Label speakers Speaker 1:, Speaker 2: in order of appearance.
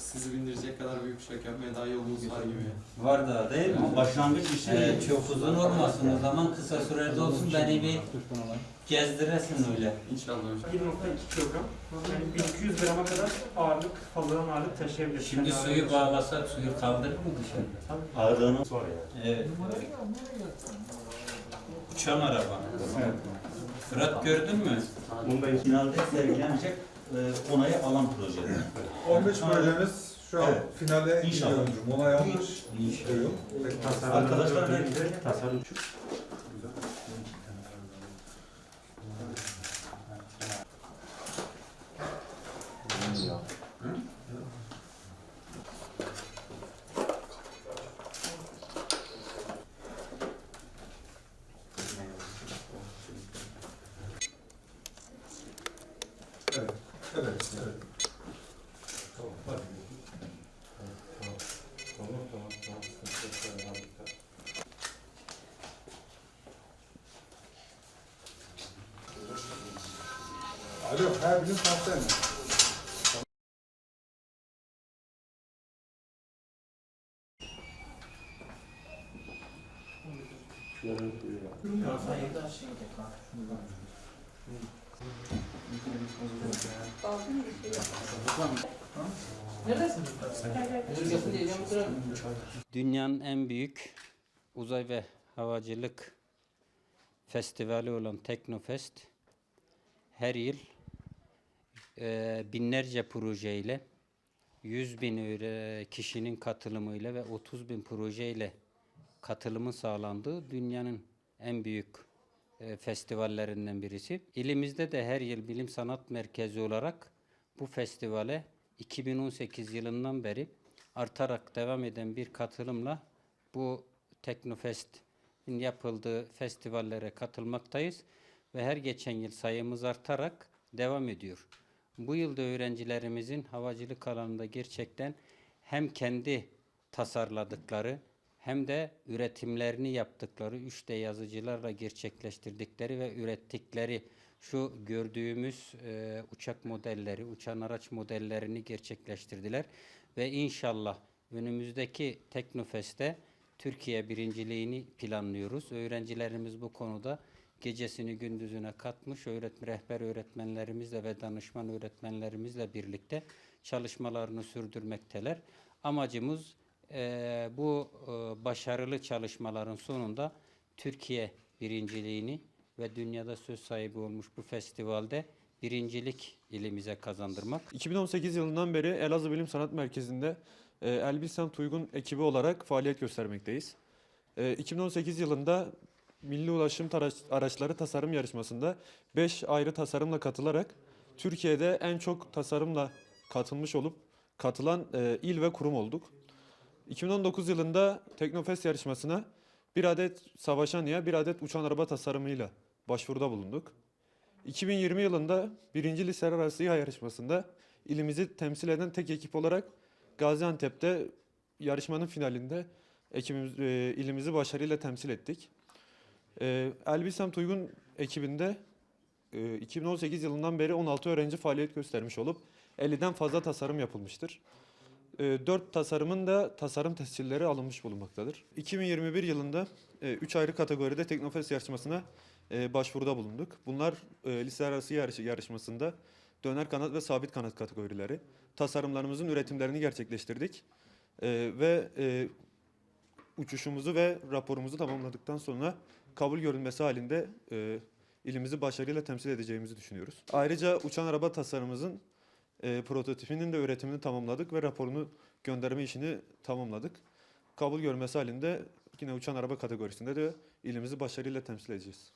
Speaker 1: sizi bindirecek kadar büyük uçak yapmaya daha yolumuz var gibi.
Speaker 2: Var da değil mi?
Speaker 3: Başlangıç işi.
Speaker 2: Ee, çok uzun olmasın o zaman kısa sürede olsun beni bir gezdiresin öyle.
Speaker 1: İnşallah hocam.
Speaker 4: 1.2 kilogram. Yani 1200 grama kadar ağırlık, balığın ağırlık taşıyabilir.
Speaker 2: Şimdi
Speaker 4: Yani
Speaker 2: suyu bağlasak suyu kaldırır mı dışarı?
Speaker 4: Tabii.
Speaker 3: Ağırlığının var ya.
Speaker 2: Evet. Uçan araba. Fırat gördün mü?
Speaker 3: Bunda finalde sergilenecek e, onayı alan projeler.
Speaker 5: 15 projemiz şu an
Speaker 3: Evet.
Speaker 5: finale
Speaker 3: İnşallah.
Speaker 5: gidiyor. Mola yapmış.
Speaker 3: İnşallah.
Speaker 4: Tasarım-
Speaker 3: Arkadaşlar ne
Speaker 4: tasarım
Speaker 5: Evet. Evet. Evet. Alo, her gün hafta mı?
Speaker 2: Dünyanın en büyük uzay ve havacılık festivali olan Teknofest her yıl eee, binlerce projeyle 100 bin öyle kişinin katılımıyla ve 30 bin projeyle katılımı sağlandığı dünyanın en büyük festivallerinden birisi. İlimizde de her yıl bilim sanat merkezi olarak bu festivale 2018 yılından beri artarak devam eden bir katılımla bu Teknofest'in yapıldığı festivallere katılmaktayız ve her geçen yıl sayımız artarak devam ediyor. Bu yılda öğrencilerimizin havacılık alanında gerçekten hem kendi tasarladıkları hem de üretimlerini yaptıkları 3D yazıcılarla gerçekleştirdikleri ve ürettikleri şu gördüğümüz e, uçak modelleri, uçan araç modellerini gerçekleştirdiler ve inşallah önümüzdeki Teknofest'te Türkiye birinciliğini planlıyoruz. Öğrencilerimiz bu konuda gecesini gündüzüne katmış öğretmen rehber öğretmenlerimizle ve danışman öğretmenlerimizle birlikte çalışmalarını sürdürmekteler. Amacımız eee, bu eee, başarılı çalışmaların sonunda Türkiye birinciliğini ve dünyada söz sahibi olmuş bu festivalde birincilik ilimize kazandırmak.
Speaker 6: 2018 yılından beri Elazığ Bilim Sanat Merkezi'nde e, Elbistan Tuygun ekibi olarak faaliyet göstermekteyiz. E, 2018 yılında Milli Ulaşım Taraç- Araçları Tasarım Yarışması'nda 5 ayrı tasarımla katılarak Türkiye'de en çok tasarımla katılmış olup katılan e, il ve kurum olduk. 2019 yılında Teknofest yarışmasına bir adet savaşan ya bir adet uçan araba tasarımıyla başvuruda bulunduk. 2020 yılında birinci liseler arası İHA yarışmasında ilimizi temsil eden tek ekip olarak Gaziantep'te yarışmanın finalinde ekibimiz, e, ilimizi başarıyla temsil ettik. E, Elbisem Tuygun ekibinde e, 2018 yılından beri 16 öğrenci faaliyet göstermiş olup 50'den fazla tasarım yapılmıştır. 4 tasarımın da tasarım tescilleri alınmış bulunmaktadır. 2021 yılında 3 ayrı kategoride Teknofest yarışmasına e, başvuruda bulunduk. Bunlar e, lise arası yarış, yarışmasında döner kanat ve sabit kanat kategorileri. Tasarımlarımızın üretimlerini gerçekleştirdik. E, ve e, uçuşumuzu ve raporumuzu tamamladıktan sonra kabul görülmesi halinde e, ilimizi başarıyla temsil edeceğimizi düşünüyoruz. Ayrıca uçan araba tasarımımızın e, prototipinin de üretimini tamamladık ve raporunu gönderme işini tamamladık. Kabul görmesi halinde yine uçan araba kategorisinde de ilimizi başarıyla temsil edeceğiz.